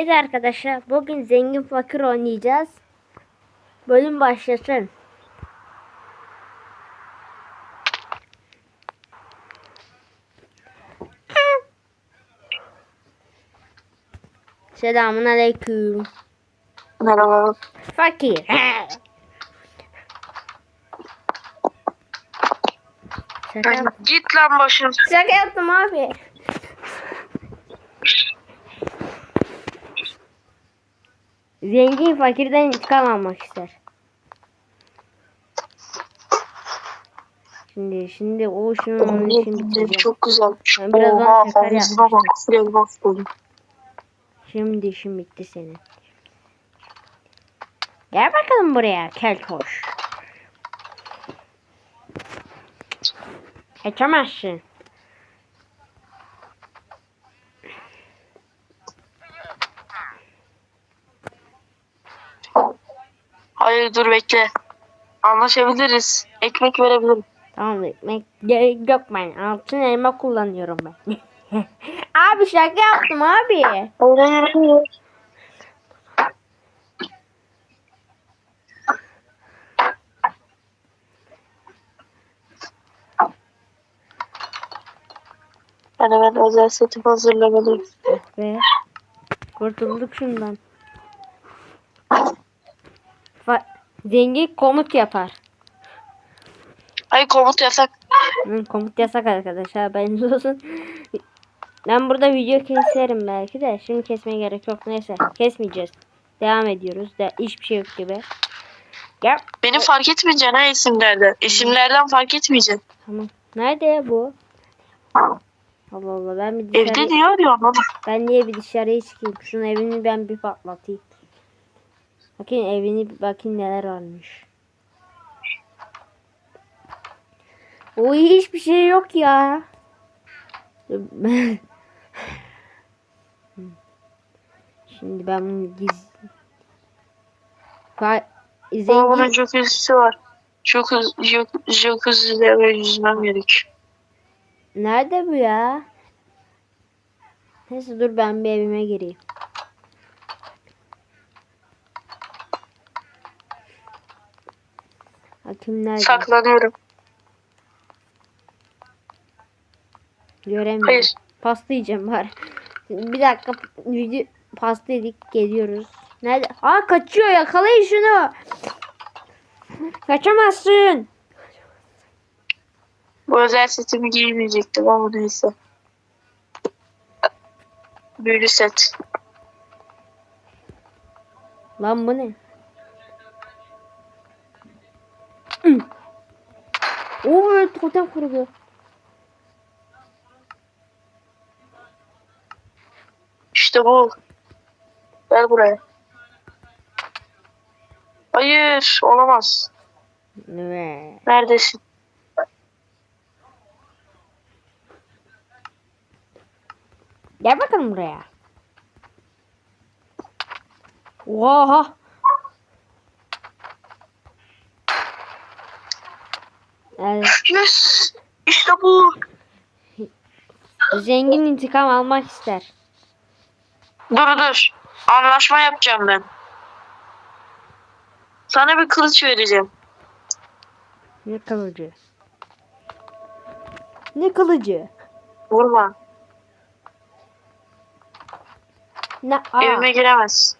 Evet arkadaşlar bugün zengin fakir oynayacağız. Bölüm başlasın. Selamun aleyküm. Merhaba. Fakir. Şaka, Git lan başım. şaka yaptım abi. Zengin fakirden intikam almak ister. Şimdi şimdi o şunu onun için bitireceğim. Çok güzel. Ben birazdan Oha şeker. Şimdi işim bitti senin. Gel bakalım buraya keltoş. Kaçamazsın. Hayır dur bekle. Anlaşabiliriz. Ekmek verebilirim. Tamam ekmek gerek yok ben. Altın elma kullanıyorum ben. abi şaka yaptım abi. Hayır hayır. Ben özel setimi hazırlamalıyım. Ve kurtulduk şundan. Fa- Zengin komut yapar. Ay komut yasak. Hı, komut yasak arkadaşlar. Ben olsun. Ben burada video keserim belki de. Şimdi kesmeye gerek yok. Neyse kesmeyeceğiz. Devam ediyoruz. De hiçbir şey yok gibi. Gel. Beni fark etmeyeceksin ha isimlerden. İsimlerden fark etmeyeceksin. Tamam. Nerede ya bu? Allah Allah ben bir dışarı... Evde niye arıyorsun oğlum? Ben niye bir dışarıya çıkayım? Şunun evini ben bir patlatayım. Bakın evini bakayım neler varmış. O hiçbir şey yok ya. Şimdi ben bunu giz... Fa- Ama bunun Zengin... jacuzzi'si var. Çok hızlı, jacuzzi'de böyle yüzmem gerek. Nerede bu ya? Neyse dur ben bir evime gireyim. Bakayım nerede? Saklanıyorum. Göremiyorum. Hayır. Pasta yiyeceğim bari. Bir dakika video pasta yedik geliyoruz. Nerede? Aa kaçıyor yakalayın şunu. Kaçamazsın. Bu özel setimi giymeyecektim ama neyse. Büyülü set. Lan bu ne? Evet, totem kurudu. İşte bu. Gel buraya. Hayır, olamaz. Ve Neredesin? gel bakalım buraya. Oha. Evet, Yes! İşte bu. zengin intikam almak ister. Dur dur. Anlaşma yapacağım ben. Sana bir kılıç vereceğim. Ne kılıcı? Ne kılıcı? Vurma. Ne? Aa, Evime giremez.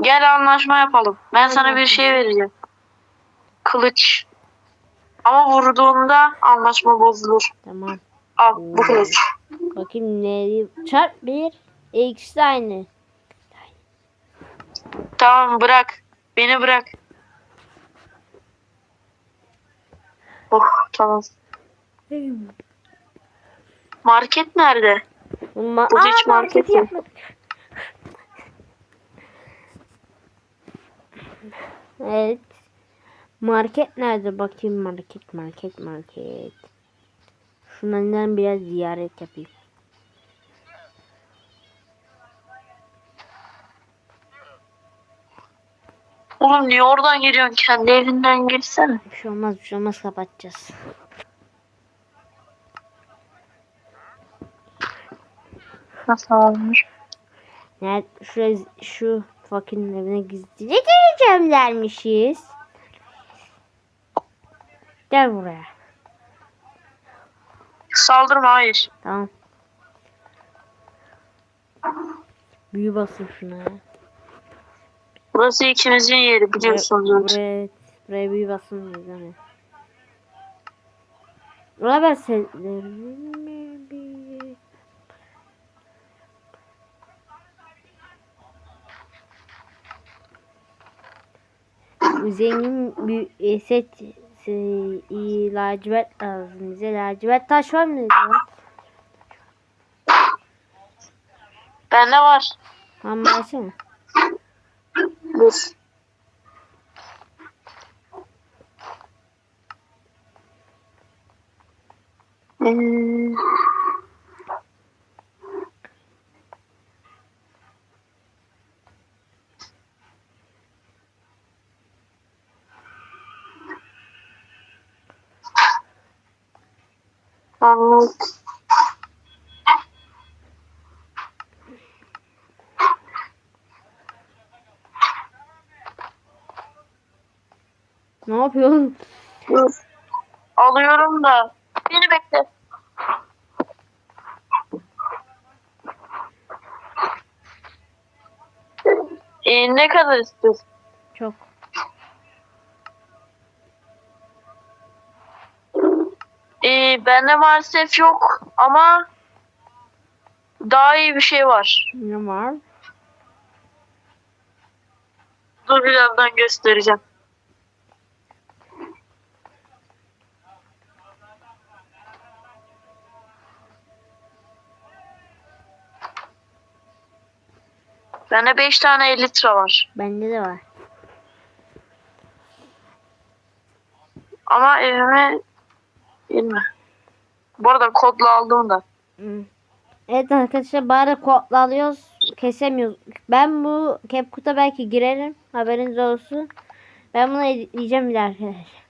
Gel anlaşma yapalım. Ben sana bir şey vereceğim. Kılıç. Ama vurduğunda anlaşma bozulur. Tamam. Al bu kılıç. Bakayım ne? Çarp bir. İkisi de aynı. Tamam bırak. Beni bırak. Oh tamam. Market nerede? Ma Bu Aa, hiç marketi market yok. yapmadık. Evet. Market nerede? Bakayım market market market. Şundan biraz ziyaret yapayım. Oğlum niye oradan giriyorsun? Kendi evinden girsene. Bir şey olmaz bir şey olmaz kapatacağız. Nasıl olmuş? Yani şuraya, şu fakirin evine gizlice gireceğim dermişiz. Gel buraya. Saldırma hayır. Tamam. Büyü basın şuna. Burası ikimizin yeri biliyorsunuz. Buraya, buraya, buraya büyü basın diyoruz hani. Ulan ben setlerimi Zengin bir e, set e, e, lacivert lazım bize. Lacivert taş var mı? Bende var. Tamam versene. Dur. Hmm. Ne yapıyorsun? Alıyorum da. Beni bekle. Ee, ne kadar istiyorsun? Çok. Bende maalesef yok ama daha iyi bir şey var. Ne var? Dur birazdan göstereceğim. Bende 5 tane 50 litre var. Bende de var. Ama evime girme. Bu arada kodla aldım da. Hı. Evet arkadaşlar bari kodla alıyoruz. Kesemiyoruz. Ben bu CapCut'a belki girerim. Haberiniz olsun. Ben bunu editleyeceğim bile arkadaşlar.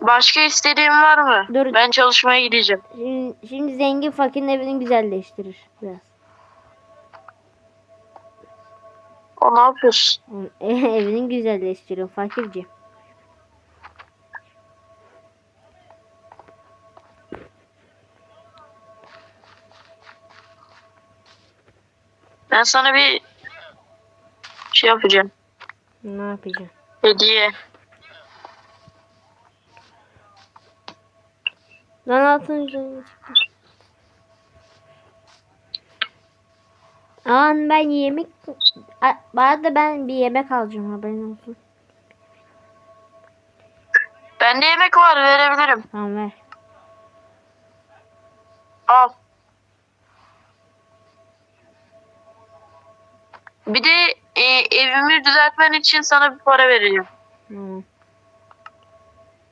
Başka istediğin var mı? Dur. Ben çalışmaya gideceğim. Şimdi, şimdi zengin fakirin evini güzelleştirir biraz. O ne yapıyorsun? evini güzelleştiriyor fakirci. Ben sana bir şey yapacağım. Ne yapacağım? Hediye. Lan altın üzerine çıktı. An ben yemek... A- Bu arada ben bir yemek alacağım haberin olsun. Bende yemek var verebilirim. Tamam ver. Al. Bir de e, evimi düzeltmen için sana bir para vereceğim. Tamam.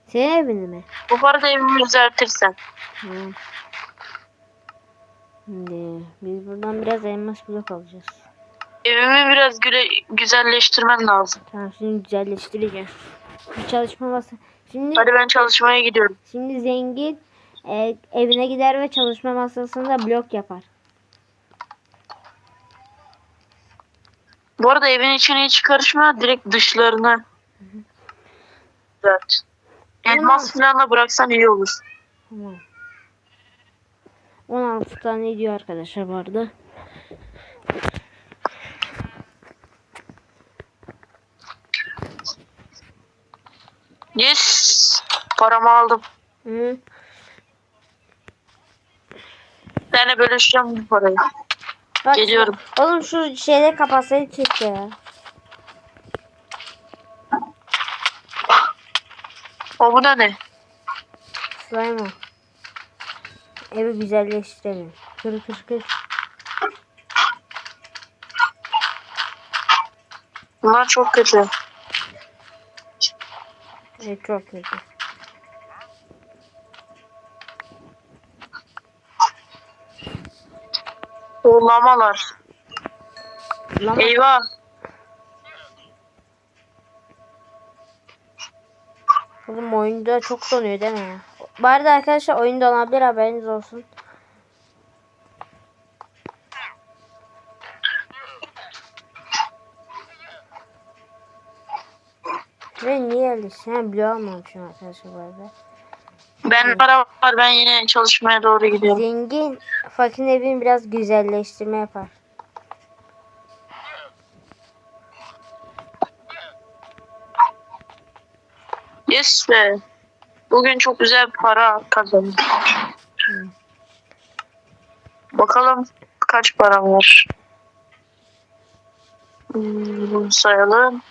Senin evini mi? Bu para da evimi düzeltirsen. Tamam. Şimdi biz buradan biraz elmas blok alacağız. Evimi biraz güle, güzelleştirmen lazım. Tamam şimdi güzelleştireceğim. Bir çalışma masa. Şimdi Hadi ben çalışmaya gidiyorum. şimdi zengin e, evine gider ve çalışma masasında blok yapar. Bu arada evin içine hiç karışma. Direkt dışlarına. Evet. Elmas falan da bıraksan iyi olur. Tamam. 16 tane ediyor arkadaşlar bu arada. Yes. Paramı aldım. Hı. Ben bölüşeceğim bu parayı. Bak, Geliyorum. Oğlum şu şeyleri kapatsaydı keşke ya. O bu da ne? Slime o. Evi güzelleştirelim. Kır kır kır. Bunlar çok kötü. Evet çok kötü. Lamalar. Eyvah. Oğlum oyunda çok donuyor değil mi ya? Bu arada arkadaşlar oyun donabilir haberiniz olsun. Ve niye öyle? Sen biliyor musun arkadaşlar bu arada? Ben para var ben yine çalışmaya doğru gidiyorum. Zengin fakir evini biraz güzelleştirme yapar. Yes be. Bugün çok güzel para kazandım. Hı. Bakalım kaç param var. Hmm, sayalım.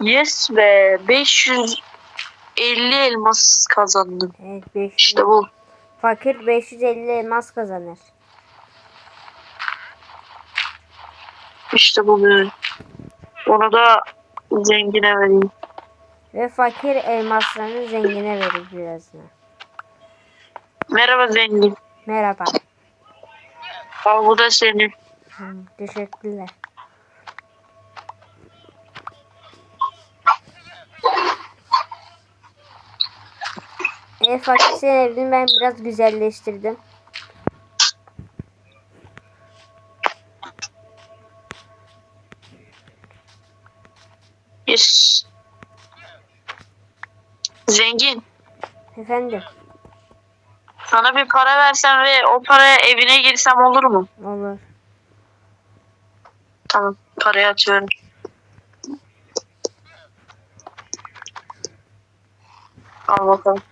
Yes be. 550 elmas kazandım. Evet 500. İşte bu. Fakir 550 elmas kazanır. İşte bu böyle. Onu da zengine vereyim. Ve fakir elmaslarını zengine verir birazdan. Merhaba zengin. Merhaba. Al bu da senin. Hı, teşekkürler. E fakir senin evini ben biraz güzelleştirdim. Yes. Zengin. Efendim Sana bir para versem ve o paraya evine girsem olur mu? olur. Tamam. Parayı atıyorum. Al bakalım.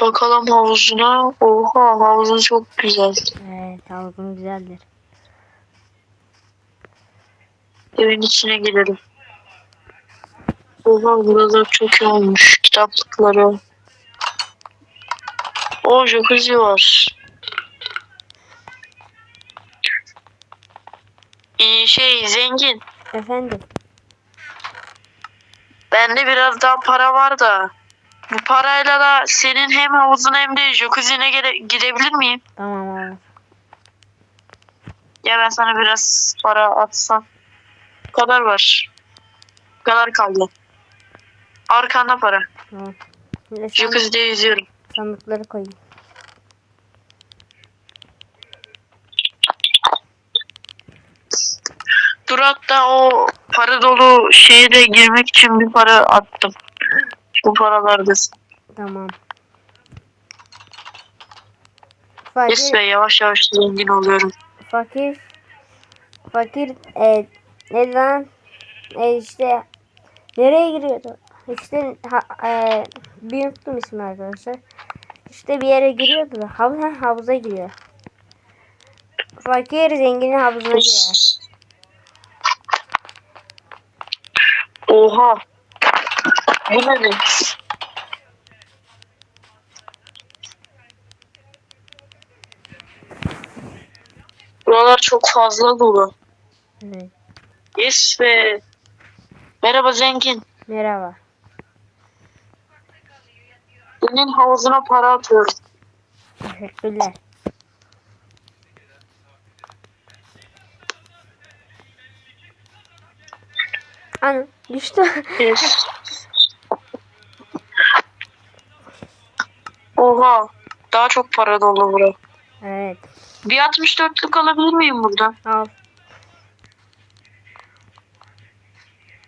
Bakalım havuzuna. Oha havuzun çok güzel. Evet havuzun güzeldir. Evin içine girelim. Oha buralar çok iyi olmuş. Kitaplıkları. O jacuzzi var. Ee, şey zengin. Efendim Bende biraz daha para var da. Bu parayla da senin hem havuzuna hem de jacuzzi'ne gire- girebilir miyim? tamam olur. Ya ben sana biraz para atsam. Bu kadar var. Bu kadar kaldı. Arkanda para. Tamam. Sandık- Jacuzzi'de yüzüyorum. sandıkları koyayım. Dur hatta o para dolu şeye de girmek için bir para attım. Bu paralarda. Tamam. Fakir, be yavaş yavaş zengin oluyorum. fakir, fakir, e, neden, e, işte, nereye giriyordu? İşte, ha, e, bir unuttum ismi arkadaşlar. İşte bir yere giriyordu da, havuz, ha, havuza giriyor. Fakir zenginin havuzuna girer. Oha. Bu ne demek? Buralar çok fazla dolu. Evet. Yes be. Merhaba zengin. Merhaba. Senin havuzuna para atıyorum. Teşekkürler. Ana düştü. Yes. Oha. Daha çok para dolu bura. evet. Bir 64'lük alabilir miyim buradan? Al.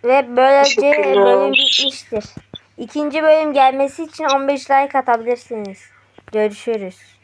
Ve böylece bölüm bitmiştir. İkinci bölüm gelmesi için 15 like atabilirsiniz. Görüşürüz.